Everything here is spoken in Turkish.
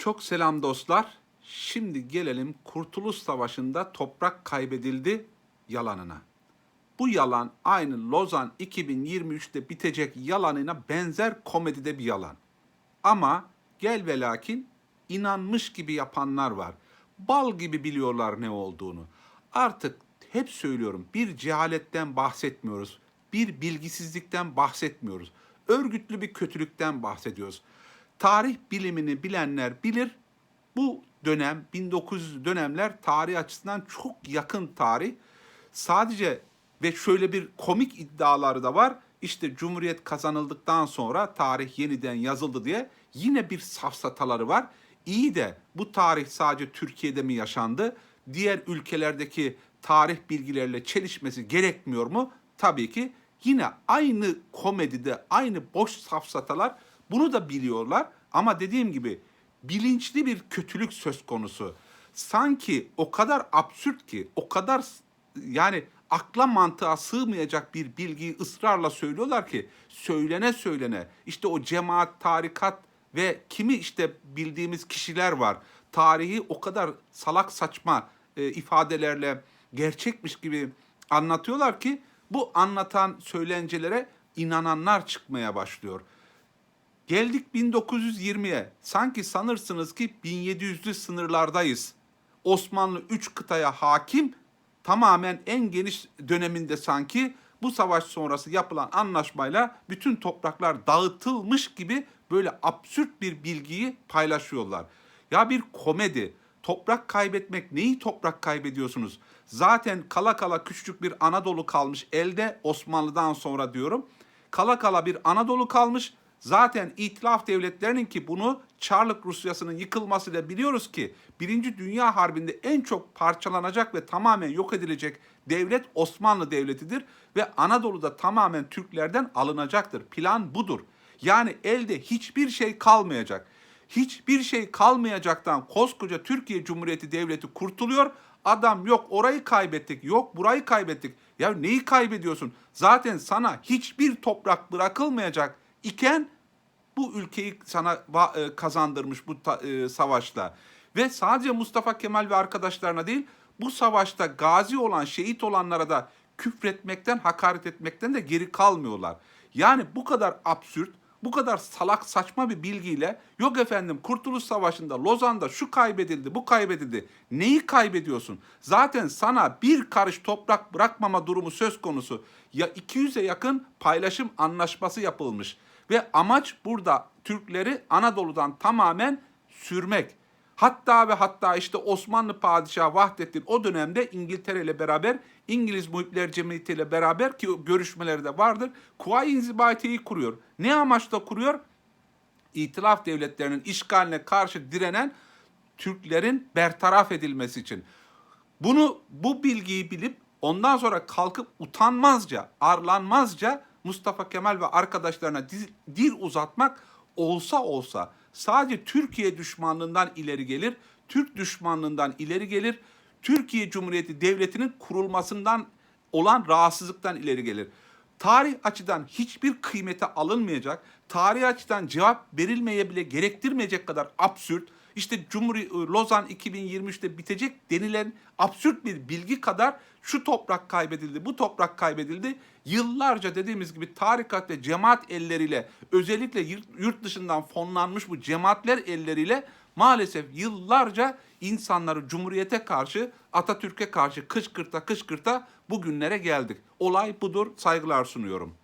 Çok selam dostlar. Şimdi gelelim Kurtuluş Savaşı'nda toprak kaybedildi yalanına. Bu yalan aynı Lozan 2023'te bitecek yalanına benzer komedide bir yalan. Ama gel ve lakin inanmış gibi yapanlar var. Bal gibi biliyorlar ne olduğunu. Artık hep söylüyorum bir cehaletten bahsetmiyoruz. Bir bilgisizlikten bahsetmiyoruz. Örgütlü bir kötülükten bahsediyoruz. Tarih bilimini bilenler bilir. Bu dönem 1900 dönemler tarih açısından çok yakın tarih. Sadece ve şöyle bir komik iddiaları da var. İşte Cumhuriyet kazanıldıktan sonra tarih yeniden yazıldı diye yine bir safsataları var. İyi de bu tarih sadece Türkiye'de mi yaşandı? Diğer ülkelerdeki tarih bilgilerle çelişmesi gerekmiyor mu? Tabii ki yine aynı komedide aynı boş safsatalar bunu da biliyorlar ama dediğim gibi bilinçli bir kötülük söz konusu. Sanki o kadar absürt ki, o kadar yani akla mantığa sığmayacak bir bilgiyi ısrarla söylüyorlar ki söylene söylene işte o cemaat, tarikat ve kimi işte bildiğimiz kişiler var. Tarihi o kadar salak saçma e, ifadelerle gerçekmiş gibi anlatıyorlar ki bu anlatan söylencelere inananlar çıkmaya başlıyor. Geldik 1920'ye. Sanki sanırsınız ki 1700'lü sınırlardayız. Osmanlı 3 kıtaya hakim, tamamen en geniş döneminde sanki bu savaş sonrası yapılan anlaşmayla bütün topraklar dağıtılmış gibi böyle absürt bir bilgiyi paylaşıyorlar. Ya bir komedi. Toprak kaybetmek neyi toprak kaybediyorsunuz? Zaten kala kala küçücük bir Anadolu kalmış elde Osmanlı'dan sonra diyorum. Kala kala bir Anadolu kalmış. Zaten itilaf devletlerinin ki bunu Çarlık Rusyası'nın yıkılmasıyla biliyoruz ki Birinci Dünya Harbi'nde en çok parçalanacak ve tamamen yok edilecek devlet Osmanlı Devleti'dir ve Anadolu'da tamamen Türklerden alınacaktır. Plan budur. Yani elde hiçbir şey kalmayacak. Hiçbir şey kalmayacaktan koskoca Türkiye Cumhuriyeti Devleti kurtuluyor. Adam yok orayı kaybettik, yok burayı kaybettik. Ya neyi kaybediyorsun? Zaten sana hiçbir toprak bırakılmayacak iken bu ülkeyi sana e, kazandırmış bu e, savaşla. Ve sadece Mustafa Kemal ve arkadaşlarına değil, bu savaşta gazi olan, şehit olanlara da küfretmekten, hakaret etmekten de geri kalmıyorlar. Yani bu kadar absürt, bu kadar salak saçma bir bilgiyle yok efendim Kurtuluş Savaşı'nda Lozan'da şu kaybedildi, bu kaybedildi. Neyi kaybediyorsun? Zaten sana bir karış toprak bırakmama durumu söz konusu. Ya 200'e yakın paylaşım anlaşması yapılmış. Ve amaç burada Türkleri Anadolu'dan tamamen sürmek. Hatta ve hatta işte Osmanlı Padişahı Vahdettin o dönemde İngiltere ile beraber İngiliz Muhipler Cemiyeti ile beraber ki görüşmeleri de vardır. Kuvayi İnzibatiye'yi kuruyor. Ne amaçla kuruyor? İtilaf devletlerinin işgaline karşı direnen Türklerin bertaraf edilmesi için. Bunu bu bilgiyi bilip ondan sonra kalkıp utanmazca, arlanmazca Mustafa Kemal ve arkadaşlarına dil, uzatmak olsa olsa sadece Türkiye düşmanlığından ileri gelir, Türk düşmanlığından ileri gelir, Türkiye Cumhuriyeti Devleti'nin kurulmasından olan rahatsızlıktan ileri gelir. Tarih açıdan hiçbir kıymete alınmayacak, tarih açıdan cevap verilmeye bile gerektirmeyecek kadar absürt, işte Cumhuri Lozan 2023'te bitecek denilen absürt bir bilgi kadar şu toprak kaybedildi, bu toprak kaybedildi. Yıllarca dediğimiz gibi tarikat ve cemaat elleriyle özellikle yurt dışından fonlanmış bu cemaatler elleriyle maalesef yıllarca insanları Cumhuriyete karşı, Atatürk'e karşı kışkırta kışkırta bugünlere geldik. Olay budur. Saygılar sunuyorum.